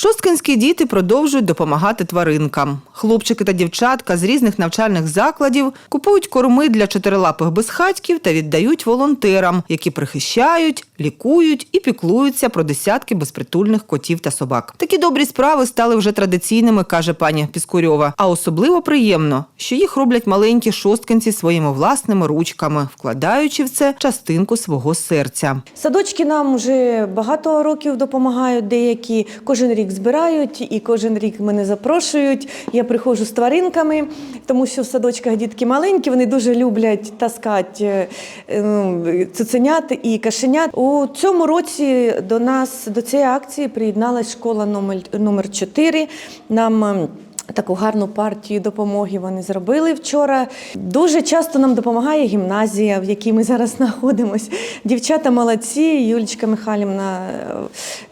Шосткинські діти продовжують допомагати тваринкам. Хлопчики та дівчатка з різних навчальних закладів купують корми для чотирилапих безхатьків та віддають волонтерам, які прихищають, лікують і піклуються про десятки безпритульних котів та собак. Такі добрі справи стали вже традиційними, каже пані Піскурьова. А особливо приємно, що їх роблять маленькі шосткинці своїми власними ручками, вкладаючи в це частинку свого серця. Садочки нам вже багато років допомагають. Деякі кожен рік збирають і кожен рік мене запрошують. Я приходжу з тваринками, тому що в садочках дітки маленькі, вони дуже люблять таскати е, е, цуценят і кашенят. У цьому році до нас до цієї акції приєдналась школа номер, номер 4. Нам Таку гарну партію допомоги вони зробили вчора. Дуже часто нам допомагає гімназія, в якій ми зараз знаходимося. Дівчата молодці, Юлічка Михайлівна е,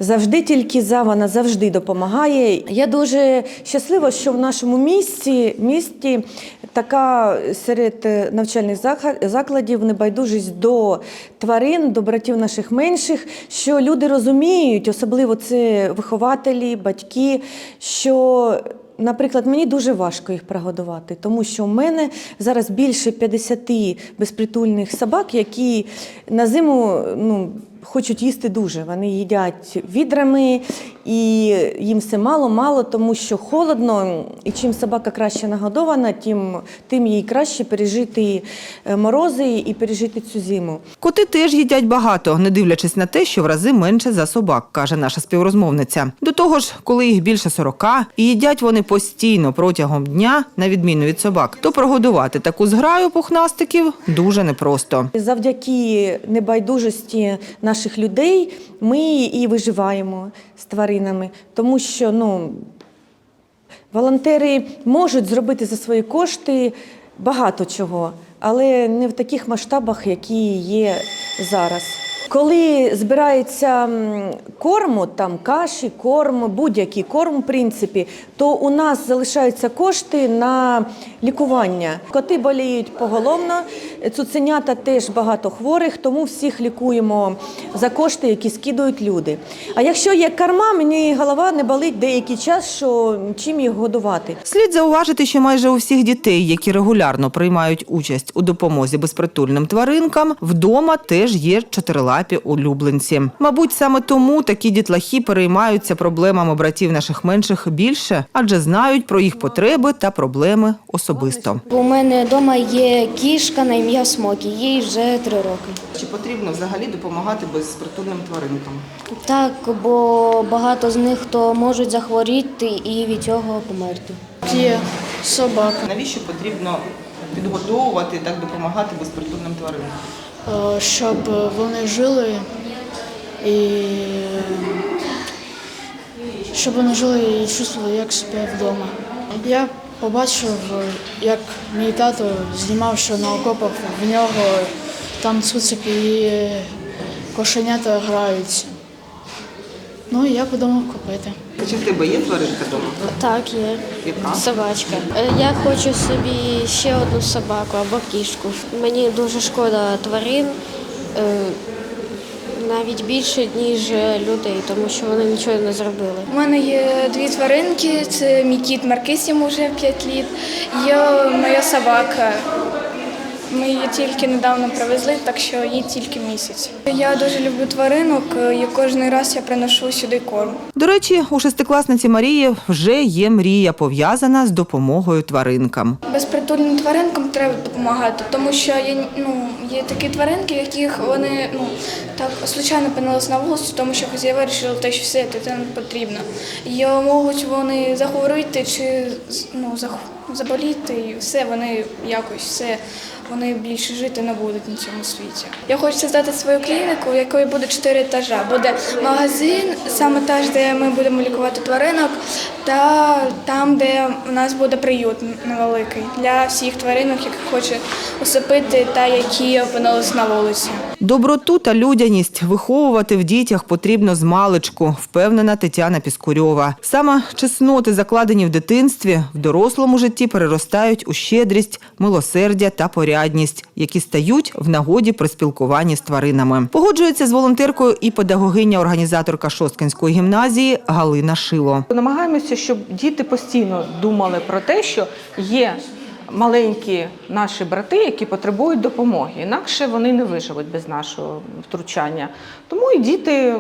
завжди тільки за, вона завжди допомагає. Я дуже щаслива, що в нашому місті, місті така серед е, навчальних закладів небайдужість до тварин, до братів наших менших, що люди розуміють, особливо це вихователі, батьки, що Наприклад, мені дуже важко їх прогодувати, тому що в мене зараз більше 50 безпритульних собак, які на зиму ну, хочуть їсти дуже. Вони їдять відрами, і їм все мало-мало, тому що холодно. І чим собака краще нагодована, тим, тим їй краще пережити е, морози і пережити цю зиму. Коти теж їдять багато, не дивлячись на те, що в рази менше за собак, каже наша співрозмовниця. До того ж, коли їх більше 40, і їдять вони постійно протягом дня, на відміну від собак, то прогодувати таку зграю пухнастиків дуже непросто. Завдяки небайдужості наших людей ми і виживаємо з тваринами, тому що ну, волонтери можуть зробити за свої кошти багато чого, але не в таких масштабах, які є зараз. Коли збирається корму, там каші, корм, будь-який корм, в принципі, то у нас залишаються кошти на лікування. Коти боліють поголовно, цуценята теж багато хворих, тому всіх лікуємо за кошти, які скидують люди. А якщо є корма, мені голова не болить деякий час, що чим їх годувати. Слід зауважити, що майже у всіх дітей, які регулярно приймають участь у допомозі безпритульним тваринкам, вдома теж є чотирилапі улюбленці. Мабуть, саме тому такі дітлахи переймаються проблемами братів наших менших більше, адже знають про їх потреби та проблеми особисто. У мене вдома є кішка на ім'я Смокі, їй вже три роки. Чи потрібно взагалі допомагати безпритульним тваринкам? Так, бо багато з них то можуть захворіти і від цього померти. Є собака, Навіщо потрібно підгодовувати так допомагати безпритульним тваринам? Е, щоб вони жили і щоб вони жили і чувствували, як себе вдома. Я побачив, як мій тато знімав, що на окопах в нього там цуцики і кошенята граються. Ну і я подумав купити. Чи в тебе є тваринка вдома? Так, є Яка? собачка. Е, Я хочу собі ще одну собаку або кішку. Мені дуже шкода тварин. е, Навіть більше, ніж людей, тому що вони нічого не зробили. У мене є дві тваринки. Це мій кіт Маркис, йому вже 5 літ. Є моя собака. Ми її тільки недавно привезли, так що їй тільки місяць. Я дуже люблю тваринок, і кожен раз я приношу сюди корм. До речі, у шестикласниці Марії вже є мрія пов'язана з допомогою тваринкам. Безпритульним тваринкам треба допомагати, тому що є, ну, є такі тваринки, яких вони ну, так случайно опинилися на вулиці, тому що хазяїва вирішили, те, що все це не потрібно. І можуть вони захворіти чи ну, зах- заболіти, і все, вони якось все, вони більше жити не будуть на цьому світі. Я хочу создати свою клініку, в якої буде чотири етажа. Буде магазин, саме етаж, де ми будемо лікувати тваринок, та там, де у нас буде приют невеликий для всіх тваринок, яких хоче усипити та які опинились на вулиці. Доброту та людяність виховувати в дітях потрібно з маличку, впевнена Тетяна Піскурьова. Саме чесноти, закладені в дитинстві, в дорослому житті переростають у щедрість, милосердя та порядність, які стають в нагоді при спілкуванні з тваринами. Погоджується з волонтеркою і педагогиня-організаторка Шосткинської гімназії Галина Шило. Намагаємося, щоб діти постійно думали про те, що є маленькі наші брати, які потребують допомоги. Інакше вони не виживуть без нашого втручання. Тому і діти,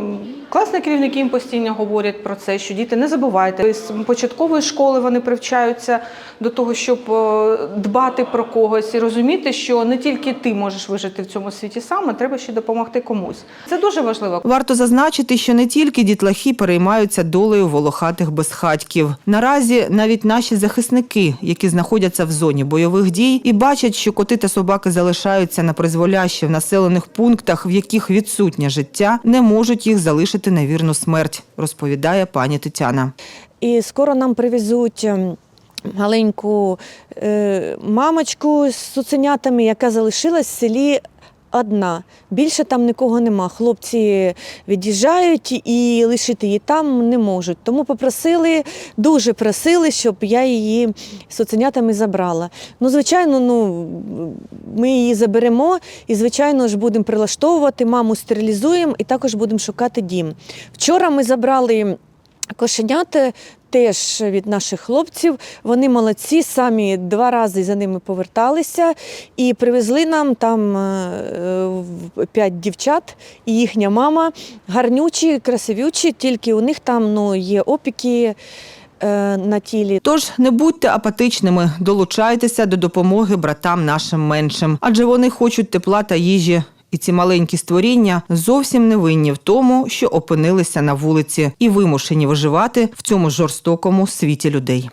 класні керівники їм постійно говорять про це, що діти не забувайте. З початкової школи вони привчаються до того, щоб е, дбати про когось і розуміти, що не тільки ти можеш вижити в цьому світі сам, а треба ще допомогти комусь. Це дуже важливо. Варто зазначити, що не тільки дітлахи переймаються долею волохатих безхатьків. Наразі навіть наші захисники, які знаходяться в зоні бойових дій і бачать, що коти та собаки залишаються на призволяще в населених пунктах, в яких відсутнє життя, не можуть їх залишити на вірну смерть, розповідає пані Тетяна. І скоро нам привезуть ем, маленьку е, мамочку з цуценятами, яка залишилась в селі. Одна більше там нікого нема. Хлопці від'їжджають і лишити її там не можуть. Тому попросили, дуже просили, щоб я її з цуценятами забрала. Ну, звичайно, ну ми її заберемо і, звичайно ж, будемо прилаштовувати, маму стерилізуємо і також будемо шукати дім. Вчора ми забрали. Кошенята теж від наших хлопців. Вони молодці, самі два рази за ними поверталися і привезли нам там е, п'ять дівчат і їхня мама. Гарнючі, красивючі, тільки у них там ну, є опіки е, на тілі. Тож не будьте апатичними, долучайтеся до допомоги братам нашим меншим, адже вони хочуть тепла та їжі. І ці маленькі створіння зовсім не винні в тому, що опинилися на вулиці і вимушені виживати в цьому жорстокому світі людей.